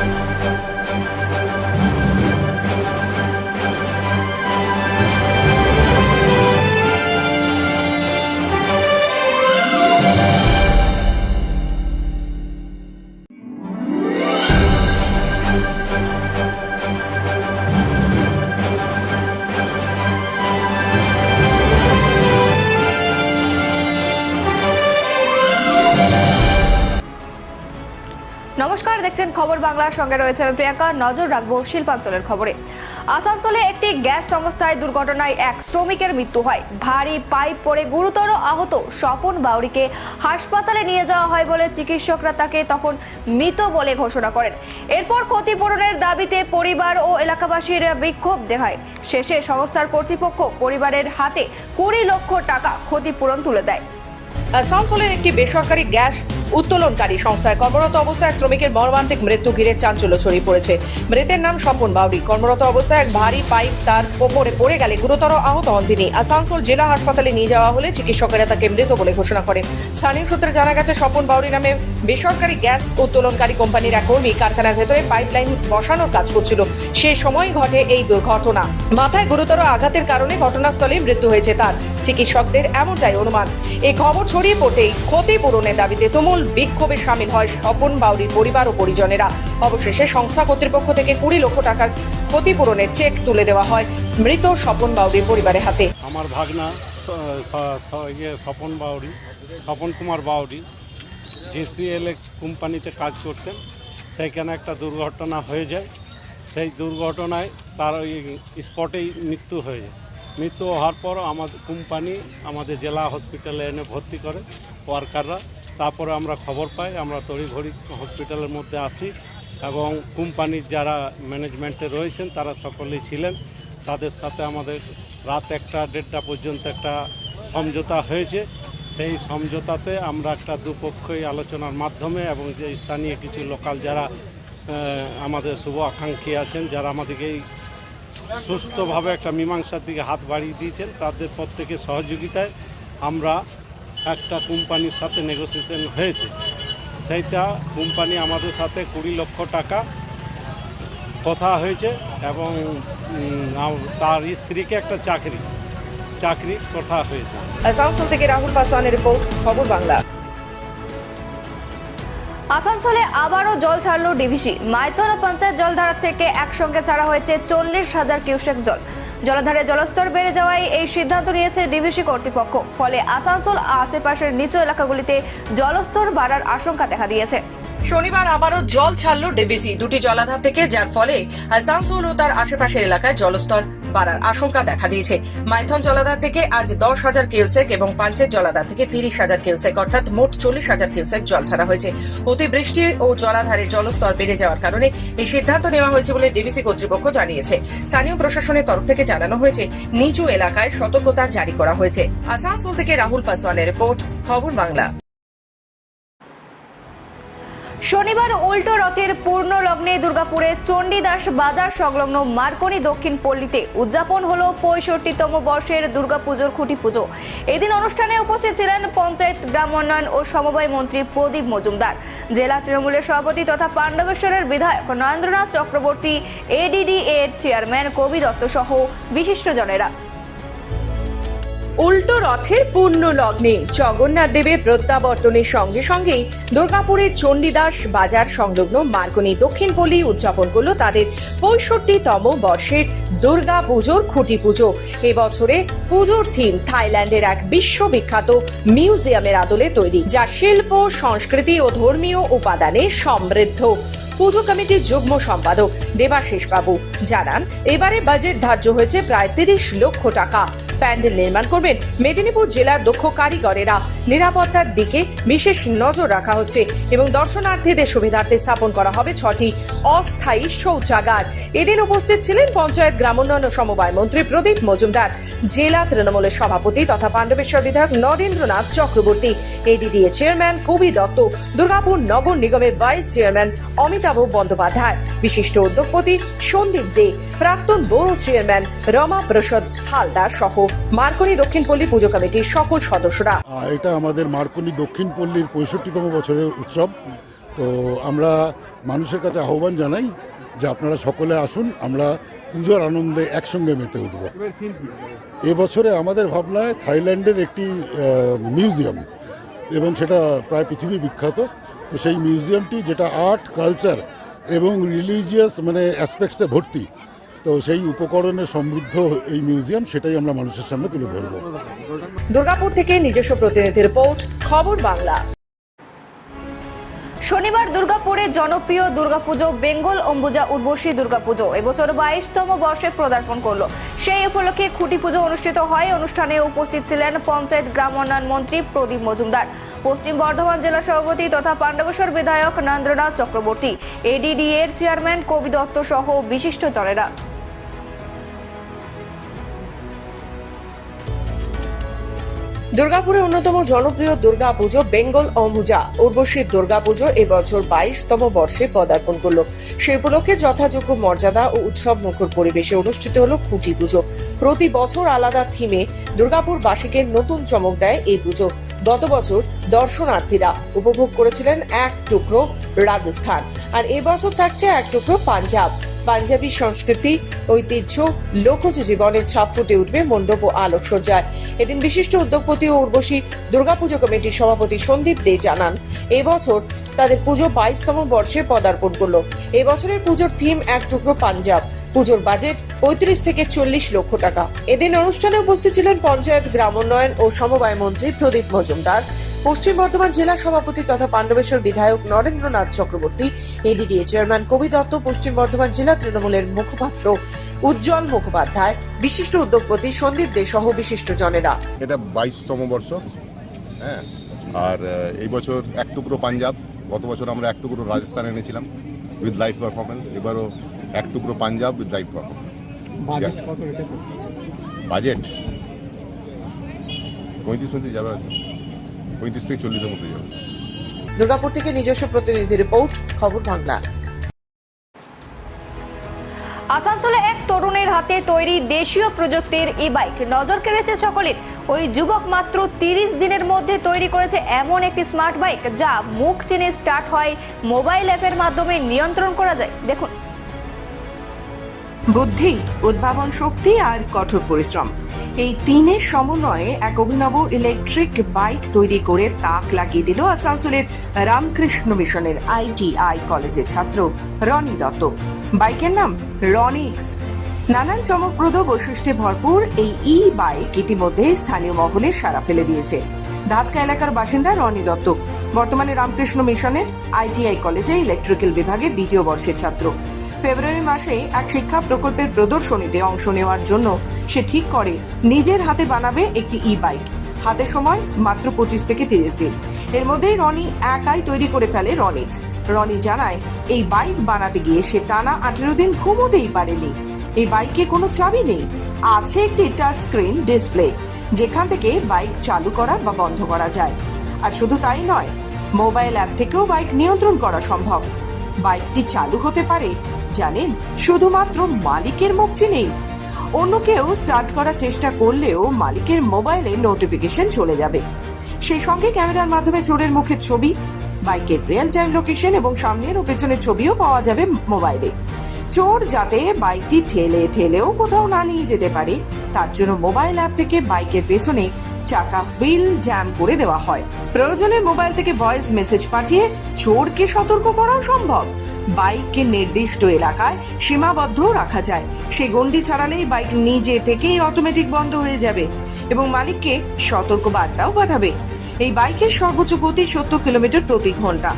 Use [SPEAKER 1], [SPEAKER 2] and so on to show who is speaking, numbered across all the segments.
[SPEAKER 1] Thank you. নমস্কার, দেখছেন খবর বাংলার সঙ্গে রয়েছে আমি প্রিয়াঙ্কা। নজর রাখব শিল্পাঞ্চলের খবরে। আসানসোলে একটি গ্যাস সংস্থায় দুর্ঘটনায় এক শ্রমিকের মৃত্যু হয়। ভারী পাইপ পড়ে গুরুতর আহত স্বপন বাউরিকে হাসপাতালে নিয়ে যাওয়া হয় বলে চিকিৎসকরা তাকে তখন মৃত বলে ঘোষণা করেন। এরপর ক্ষতিপূরণের দাবিতে পরিবার ও এলাকাবাসীর বিক্ষোভ দেখায়। শেষে সংস্থার কর্তৃপক্ষ পরিবারের হাতে কুড়ি লক্ষ টাকা ক্ষতিপূরণ তুলে দেয়।
[SPEAKER 2] আসানসোলের একটি বেসরকারি গ্যাস উত্তোলনকারী সংস্থায় কর্মরত অবস্থায় এক শ্রমিকের মর্মান্তিক মৃত্যু ঘিরে চাঞ্চল্য ছড়িয়ে পড়েছে। মৃতের নাম স্বপন বাউরি। কর্মরত অবস্থায় এক ভারী পাইপ তার ওপরে পড়ে গেলে গুরুতর আহত হন তিনি। আসানসোল জেলা হাসপাতালে নিয়ে যাওয়া হলে চিকিৎসকেরা তাকে মৃত বলে ঘোষণা করেন। স্থানীয় সূত্রে জানা গেছে, স্বপন বাউরি নামে বেসরকারি গ্যাস উত্তোলনকারী কোম্পানির এক কর্মী কারখানার ভেতরে পাইপলাইন বসানোর কাজ করছিল। সেই সময় ঘটে এই দুর্ঘটনা। মাথায় গুরুতর আঘাতের কারণে ঘটনাস্থলে মৃত্যু হয়েছে তার। চিকিৎসকদের এমনটাই অনুমান। এই খবর ছড়িয়ে পড়তেই ক্ষতিপূরণের দাবিতে তুমুল বিক্ষোভে সামিল হয় স্বপন বাউরির পরিবার ও পরিজনেরা। অবশেষে সংস্থা কর্তৃপক্ষ থেকে কুড়ি লক্ষ টাকার ক্ষতিপূরণের চেক তুলে দেওয়া হয় মৃত স্বপন বাউরির পরিবারের হাতে।
[SPEAKER 3] আমার ভাগনা ইয়ে স্বপন বাউরি, স্বপন কুমার বাউরি, জেসিএল কোম্পানিতে কাজ করতেন। সেইখানে একটা দুর্ঘটনা হয়ে যায়। সেই দুর্ঘটনায় তার স্পটেই মৃত্যু হয়ে যায়। মৃত্যু হওয়ার পর আমাদের কোম্পানি আমাদের জেলা হসপিটালে এনে ভর্তি করে ওয়ার্কাররা। তারপরে আমরা খবর পাই, আমরা তড়িঘড়ি হসপিটালের মধ্যে আসি এবং কোম্পানির যারা ম্যানেজমেন্টে রয়েছেন তারা সকলেই ছিলেন। তাদের সাথে আমাদের রাত একটা দেড়টা পর্যন্ত একটা সমঝোতা হয়েছে। সেই সমঝোতাতে আমরা একটা দুপক্ষই আলোচনার মাধ্যমে এবং যে স্থানীয় কিছু লোকাল যারা আমাদের শুভ আকাঙ্ক্ষী আছেন, যারা আমাদেরকে এই সুস্থভাবে একটা মীমাংসার দিকে হাত বাড়িয়ে দিয়েছেন। তাদের প্রত্যেকের সহযোগিতায় আমরা একটা কোম্পানির সাথে নেগোসিয়েশন হয়েছে। সেইটা কোম্পানি আমাদের সাথে কুড়ি লক্ষ টাকা কথা হয়েছে এবং তার স্ত্রীকে একটা চাকরি চাকরি কথা হয়েছে।
[SPEAKER 2] আসানসোল থেকে রাহুল পাসওয়ানের রিপোর্ট, খবর বাংলা।
[SPEAKER 1] আসানসোলে আবারও জল ছাড়ল ডিভিসি। মাইথন পঞ্চায়েত জলধারা থেকে একসঙ্গে ছাড়া হয়েছে চল্লিশ হাজার কিউসেক জল। জলাধারে জলস্তর বেড়ে যাওয়ায় এই সিদ্ধান্ত নিয়েছে ডিভিসি কর্তৃপক্ষ। ফলে আসানসোল আশেপাশের নিচু এলাকাগুলিতে জলস্তর বাড়ার আশঙ্কা দেখা দিয়েছে।
[SPEAKER 2] শনিবার আবারও জল ছাড়ল ডিবিসি দুটি জলাধার থেকে, যার ফলে আসানসোল ও তার আশেপাশের এলাকায় জলস্তর বাড়ার আশঙ্কা দেখা দিয়েছে। মাইথন জলাধার থেকে আজ দশ হাজার কিউসেক এবং পাঞ্চের জলাধার থেকে তিরিশ হাজার কিউসেক, অর্থাৎ মোট চল্লিশ হাজার কিউসেক জল ছাড়া হয়েছে। অতিবৃষ্টি ও জলাধারে জলস্তর বেড়ে যাওয়ার কারণে এই সিদ্ধান্ত নেওয়া হয়েছে বলে ডিবিসি কর্তৃপক্ষ জানিয়েছে। স্থানীয় প্রশাসনের তরফ থেকে জানানো হয়েছে, নিচু এলাকায় সতর্কতা জারি করা হয়েছে। আসানসোল থেকে রাহুল পাসওয়ানের রিপোর্ট, খবর বাংলা।
[SPEAKER 1] শনিবার উল্টো রথের পূর্ণ লগ্নে দুর্গাপুরে চণ্ডীদাস বাজার সংলগ্ন মার্কনি দক্ষিণ পল্লীতে উদযাপন হলো পঁয়ষট্টিতম বর্ষের দুর্গাপুজোর খুঁটি পুজো। এদিন অনুষ্ঠানে উপস্থিত ছিলেন পঞ্চায়েত গ্রাম উন্নয়ন ও সমবায় মন্ত্রী প্রদীপ মজুমদার, জেলা তৃণমূলের সভাপতি তথা পাণ্ডবেশ্বরের বিধায়ক নরেন্দ্রনাথ চক্রবর্তী এডিডি এর চেয়ারম্যান কবি দত্ত সহ বিশিষ্টজনেরা
[SPEAKER 2] উল্টো রথের পূর্ণ লগ্নে জগন্নাথ দেবের প্রত্যাবর্তনের সঙ্গে সঙ্গেই দুর্গাপুরের চণ্ডীদাস বাজার সংলগ্ন মার্কনি দক্ষিণ দক্ষিণপল্লী উদযাপন করল তাদের পঁয়ষট্টিতম বর্ষের দুর্গা পুজোর খুঁটি পুজো। এবছরে পুজোর থিম থাইল্যান্ডের এক বিশ্ববিখ্যাত মিউজিয়ামের আদলে তৈরি, যা শিল্প, সংস্কৃতি ও ধর্মীয় উপাদানে সমৃদ্ধ। পুজো কমিটির যুগ্ম সম্পাদক দেবাশিস বাবু জানান, এবারে বাজেট ধার্য হয়েছে প্রায় তিরিশ লক্ষ টাকা। প্যান্ডেল নির্মাণ করবেন মেদিনীপুর জেলার দক্ষ কারিগরেরা। নিরাপত্তার দিকে বিশেষ নজর রাখা হচ্ছে এবং দর্শনার্থীদের সুবিধার্থে স্থাপন করা হবে ছটি অস্থায়ী শৌচাগার। এদিন উপস্থিত ছিলেন পঞ্চায়েত গ্রামোন্নয়ন সমবায় মন্ত্রী প্রদীপ মজুমদার, জেলা তৃণমূলের সভাপতি তথা পাণ্ডবেশ্বর বিধায়ক নরেন্দ্রনাথ চক্রবর্তী এডিডিএ চেয়ারম্যান কবি দত্ত, দুর্গাপুর নগর নিগমের ভাইস চেয়ারম্যান অমিতাভ বন্দ্যোপাধ্যায়, বিশিষ্ট উদ্যোগপতি সন্দীপ দে, প্রাক্তন বড় চেয়ারম্যান রমা প্রসাদ হালদার সহ মার্কনি দক্ষিণপল্লী পুজো কমিটির সকল সদস্যরা।
[SPEAKER 4] এটা আমাদের মার্কনি দক্ষিণ পল্লীর পঁয়ষট্টিতম বছরের উৎসব। তো আমরা মানুষের কাছে আহ্বান জানাই যে আপনারা সকলে আসুন, আমরা পুজোর আনন্দে একসঙ্গে মেতে উঠব। এবছরে আমাদের ভাবনায় থাইল্যান্ডের একটি মিউজিয়াম এবং সেটা প্রায় পৃথিবী বিখ্যাত। তো সেই মিউজিয়ামটি যেটা আর্ট, কালচার এবং রিলিজিয়াস মানে অ্যাসপেক্টসে ভর্তি তো সেই উপকরণে সমৃদ্ধ এই মিউজিয়াম, সেটাই আমরা মানুষের সামনে তুলে ধরবো।
[SPEAKER 2] দুর্গাপুর থেকে নিজস্ব প্রতিনিধি রিপোর্ট, খবর বাংলা।
[SPEAKER 1] শনিবার দুর্গাপুরে জনপ্রিয় দুর্গাপুজো, বেঙ্গল অম্বুজা উর্বশী দুর্গাপুজো, এবছর বাইশতম বর্ষে পদার্পণ করল। সেই উপলক্ষে খুঁটি পুজো অনুষ্ঠিত হয়। অনুষ্ঠানে উপস্থিত ছিলেন পঞ্চায়েত গ্রাম উন্নয়ন মন্ত্রী প্রদীপ মজুমদার, পশ্চিম বর্ধমান জেলা সভাপতি তথা পাণ্ডবেশ্বর বিধায়ক নন্দ্রনাথ চক্রবর্তী এডিডি এর চেয়ারম্যান কবি দত্ত সহ বিশিষ্ট জনেরা।
[SPEAKER 2] দুর্গাপুরে অন্যতম জনপ্রিয় দুর্গা পুজো বেঙ্গল অম্বুজা উর্বশীর দুর্গা পুজো এবছর বাইশতম বর্ষে পদার্পণ করল। সেই উপলক্ষে যথাযোগ্য মর্যাদা ও উৎসব মুখর পরিবেশে অনুষ্ঠিত হলো খুঁটি পুজো। প্রতি বছর আলাদা থিমে দুর্গাপুর বাসীকে নতুন চমক দেয় এই পুজো। গত বছর দর্শনার্থীরা উপভোগ করেছিলেন এক টুকরো রাজস্থান। আর এবছর থাকছে এক টুকরো পাঞ্জাব। পাঞ্জাবি সংস্কৃতি, ঐতিহ্য, লোকজ জীবনের ছাপ ফুটে উঠবে মণ্ডপ ও আলোকসজ্জায়। এদিন বিশিষ্ট উদ্যোগপতি ও উর্বশী দুর্গাপুজো কমিটির সভাপতি সন্দীপ দে জানান, এবছর তাদের পুজো বাইশতম বর্ষে পদার্পণ করল। এবছরের পুজোর থিম এক টুকরো পাঞ্জাব। পুজোর বাজেট পঁয়ত্রিশ থেকে চল্লিশ লক্ষ টাকা। এদিন অনুষ্ঠানে উপস্থিত ছিলেন পঞ্চায়েত গ্রামোন্নয়ন ও সমবায় মন্ত্রী প্রদীপ মজুমদার, পশ্চিম বর্ধমান জেলা সভাপতি তথা পাণ্ডবেশ্বর বিধায়ক নরেন্দ্রনাথ চক্রবর্তী এডিডিএ চেয়ারম্যান কবি দত্ত, পশ্চিম বর্ধমান জেলা তৃণমূলের মুখপাত্র উজ্জ্বল মুখোপাধ্যায়, বিশিষ্ট উদ্যোগপতি সন্দীপ দে সহ বিশিষ্ট জনেরা
[SPEAKER 5] এটা বাইশতম বর্ষ হ্যাঁ? আর এই বছর এক টুকরো পাঞ্জাব, গত বছর আমরা এক টুকরো রাজস্থান এনেছিলাম উইথ লাইভ পারফরমেন্স এবারও এক টুকরো Punjab with live performance budget পঁয়ত্রিশ পঁয়ত্রিশ যাবে হয়তো। পঁয়ত্রিশ থেকে চল্লিশের মধ্যে যাবে।
[SPEAKER 2] দুর্গাপুর থেকে নিজস্ব প্রতিনিধি রিপোর্ট খবর বাংলা।
[SPEAKER 1] আসানসোলে এক তরুণের হাতে তৈরি দেশীয় প্রযুক্তির ই বাইক নজর কেড়েছে সকলের। ওই যুবক মাত্র তিরিশ দিনের মধ্যে তৈরি করেছে এমন একটি স্মার্ট বাইক যা মুখ চিনে স্টার্ট হয় মোবাইল অ্যাপের মাধ্যমে নিয়ন্ত্রণ করা যায়। দেখুন।
[SPEAKER 2] বুদ্ধি, উদ্ভাবন শক্তি আর কঠোর পরিশ্রম। এই তিনের সমন্বয়ে এক অভিনব ইলেকট্রিক বাইক তৈরি করে তাক লাগিয়ে দিল আসানসোলের রামকৃষ্ণ মিশনের আইটিআই কলেজের ছাত্র রনি দত্ত। বাইকের নাম রনিক্স। নানান চমকপ্রদ বৈশিষ্ট্যে ভরপুর এই ই বাইক ইতিমধ্যে স্থানীয় মহলে সারা ফেলে দিয়েছে। ধাতকা এলাকার বাসিন্দা রনি দত্ত। বর্তমানে রামকৃষ্ণ মিশনের আইটিআই কলেজে ইলেকট্রিক্যাল বিভাগের দ্বিতীয় বর্ষের ছাত্র। ফেব্রুয়ারি মাসে এক শিক্ষা প্রকল্পের প্রদর্শনীতে অংশ নেওয়ার জন্য সে ঠিক করে নিজের হাতে বানাবে একটি ই বাইক হাতে সময় মাত্র পঁচিশ থেকে তিরিশ দিন। এর মধ্যেই রনি একাই তৈরি করে ফেলে রনিক্স। রনি জানায়, এই বাইক বানাতে গিয়ে সে টানা আঠেরো দিন ঘুমোতেই পারেনি। এই বাইকে কোনো চাবি নেই। আছে একটি টাচ স্ক্রিন ডিসপ্লে যেখান থেকে বাইক চালু করা বা বন্ধ করা যায়। আর শুধু তাই নয় মোবাইল অ্যাপ থেকেও বাইক নিয়ন্ত্রণ করা সম্ভব। বাইকটি চালু হতে পারে জানেন, শুধুমাত্র মালিকের মুখ চিনেই। অন্য কেউ স্টার্ট করার চেষ্টা করলেও মালিকের মোবাইলে নোটিফিকেশন চলে যাবে। সেই সঙ্গে ক্যামেরার মাধ্যমে চোরের মুখের ছবি, বাইকের রিয়েল টাইম লোকেশন এবং সামনের ও পেছনের ছবিও পাওয়া যাবে মোবাইলে। চোর যাতে বাইকটি ঠেলে ঠেলেও কোথাও না নিয়ে যেতে পারে, তার জন্য মোবাইল অ্যাপ থেকে বাইকের পেছনে চাকা ফিল জ্যাম করে দেওয়া হয়। প্রয়োজনে মোবাইল থেকে ভয়েস মেসেজ পাঠিয়ে চোরকে সতর্ক করাও সম্ভব। বাইককে নির্দিষ্ট এলাকায় সীমাবদ্ধ রাখা যায়। সেই গন্ডি ছাড়ালেই বাইক নিজে থেকেই অটোমেটিক বন্ধ হয়ে যাবে এবং মালিককে সতর্ক বার্তাও পাঠাবে। এই বাইকের সর্বোচ্চ গতি সত্তর কিলোমিটার প্রতি ঘণ্টা।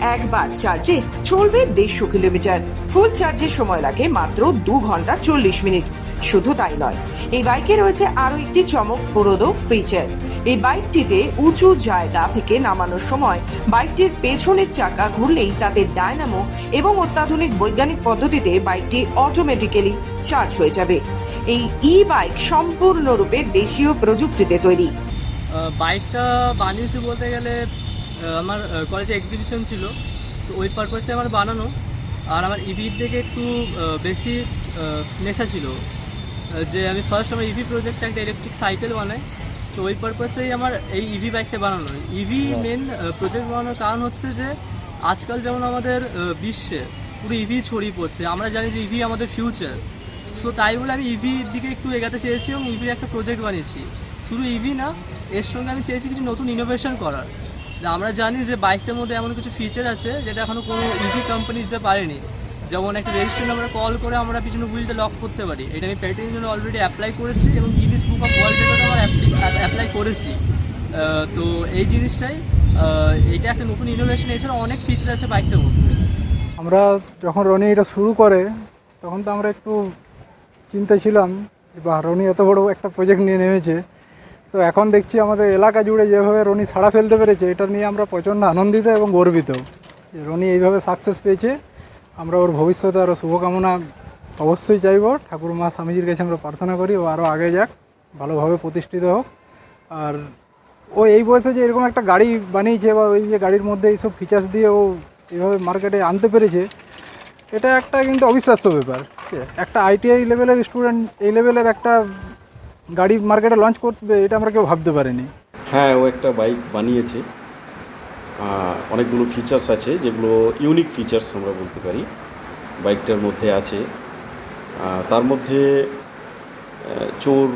[SPEAKER 2] একবার চার্জে চলবে দেড়শো কিলোমিটার। ফুল চার্জের সময় লাগে মাত্র দু ঘণ্টা চল্লিশ মিনিট। শুধু তাই নয়, এই বাইকে রয়েছে আরও একটি চমকপ্রদ ফিচার এই বাইকটিতে উঁচু জায়গা থেকে নামানোর সময় বাইকটির পেছনের চাকা ঘুরলেই তাতে ডায়নামো এবং অত্যাধুনিক বৈজ্ঞানিক পদ্ধতিতে বাইকটি অটোমেটিক্যালি চার্জ হয়ে যাবে। এই ই বাইক সম্পূর্ণরূপে দেশীয় প্রযুক্তিতে তৈরি।
[SPEAKER 6] বাইকটা বানিয়েছি বলতে গেলে আমার কলেজে এক্সিবিশন ছিল। তো ওই পারপাসে আমার বানানো। আর আমার ইভির দিকে একটু বেশি নেশা ছিল। যে আমি ফার্স্ট আমার ইভি প্রজেক্টে একটা ইলেকট্রিক সাইকেল বানাই। তো ওই পারপাসেই আমার এই ইভি বাইকটা বানানো। ইভি মেন প্রজেক্ট বানানোর কারণ হচ্ছে যে আজকাল যেমন আমাদের বিশ্বে পুরো ইভি ছড়িয়ে পড়ছে আমরা জানি যে ইভি আমাদের ফিউচার সো তাই বলে আমি ইভির দিকে একটু এগাতে চেয়েছি এবং ইভির একটা প্রজেক্ট বানিয়েছি। শুধু ইভি না এর সঙ্গে আমি চেয়েছি কিছু নতুন ইনোভেশন করার। আমরা জানি যে বাইকটার মধ্যে এমন কিছু ফিচার আছে যেটা এখনও কোনো ইভি কোম্পানি দিতে পারেনি। যেমন একটা রেজিস্ট্রেশন আমরা কল করে আমরা পিছনে হুইলটা লক করতে পারি। এটা আমি প্যাটেন্টের জন্য অলরেডি অ্যাপ্লাই করেছি এবং গিনিস বুক অফ ওয়ার্ল্ড করেছি। তো এই জিনিসটাই এটা একটা নতুন ইনোভেশন এছাড়া অনেক ফিচার আছে বাইকটার মধ্যে।
[SPEAKER 7] আমরা যখন রনি এটা শুরু করে, তখন তো আমরা একটু চিন্তা ছিলাম বা রনি এত বড় একটা প্রজেক্ট নিয়ে নেমেছে। তো এখন দেখছি আমাদের এলাকা জুড়ে যেভাবে রনি ছাড়া ফেলতে পেরেছে, এটা নিয়ে আমরা প্রচণ্ড আনন্দিত এবং গর্বিত যে, রনি এইভাবে সাকসেস পেয়েছে। আমরা ওর ভবিষ্যতে আরও শুভকামনা অবশ্যই চাইব। ঠাকুর মা স্বামীজির কাছে আমরা প্রার্থনা করি ও আরও আগে যাক, ভালোভাবে প্রতিষ্ঠিত হোক। আর ও এই বয়সে যে এরকম একটা গাড়ি বানিয়েছে বা ওই যে গাড়ির মধ্যে এইসব ফিচার্স দিয়ে ও এইভাবে মার্কেটে আনতে পেরেছে, এটা একটা কিন্তু অবিশ্বাস্য ব্যাপার? একটা আইটিআই লেভেলের স্টুডেন্ট এই লেভেলের একটা গাড়ি মার্কেটে লঞ্চ করবে, এটা আমরা কেউ ভাবতে পারিনি।
[SPEAKER 8] হ্যাঁ ও একটা বাইক বানিয়েছে। অনেকগুলো ফিচার্স আছে, যেগুলো ইউনিক ফিচার্স আমরা বলতে পারি। বাইকটার মধ্যে আছে। তার মধ্যে চোর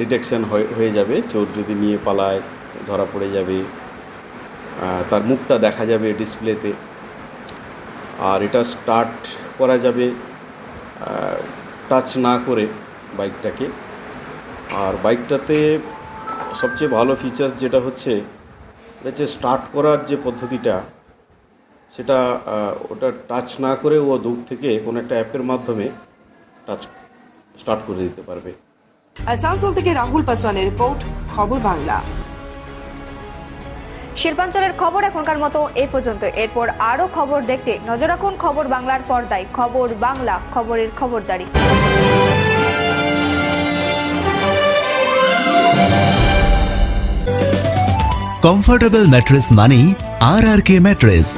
[SPEAKER 8] ডিটেকশন হয়ে যাবে, চোর যদি নিয়ে পালায়, ধরা পড়ে যাবে তার মুখটা দেখা যাবে ডিসপ্লেতে আর এটা স্টার্ট করা যাবে টাচ না করে বাইকটাকে আর বাইকটাতে সবচেয়ে ভালো ফিচার্স যেটা হচ্ছে হচ্ছে স্টার্ট করার যে পদ্ধতিটা, সেটা ওটা টাচ না করে ও দূর থেকে কোনো একটা অ্যাপের মাধ্যমে টাচ স্টার্ট করে দিতে পারবে।
[SPEAKER 2] আসানসোল থেকে রাহুল পাসওয়ানের রিপোর্ট খবর বাংলা।
[SPEAKER 1] শিল্পাঞ্চলের খবর এখনকার মতো এই পর্যন্ত। এরপর আরও খবর দেখতে নজর রাখুন খবর বাংলার পর্দায়। খবর বাংলা খবরের খবরদারি।
[SPEAKER 9] কমফোর্টেবল ম্যাট্রেস মানেই R R K mattress.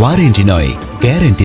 [SPEAKER 9] Warranty নয় গ্যারেন্টি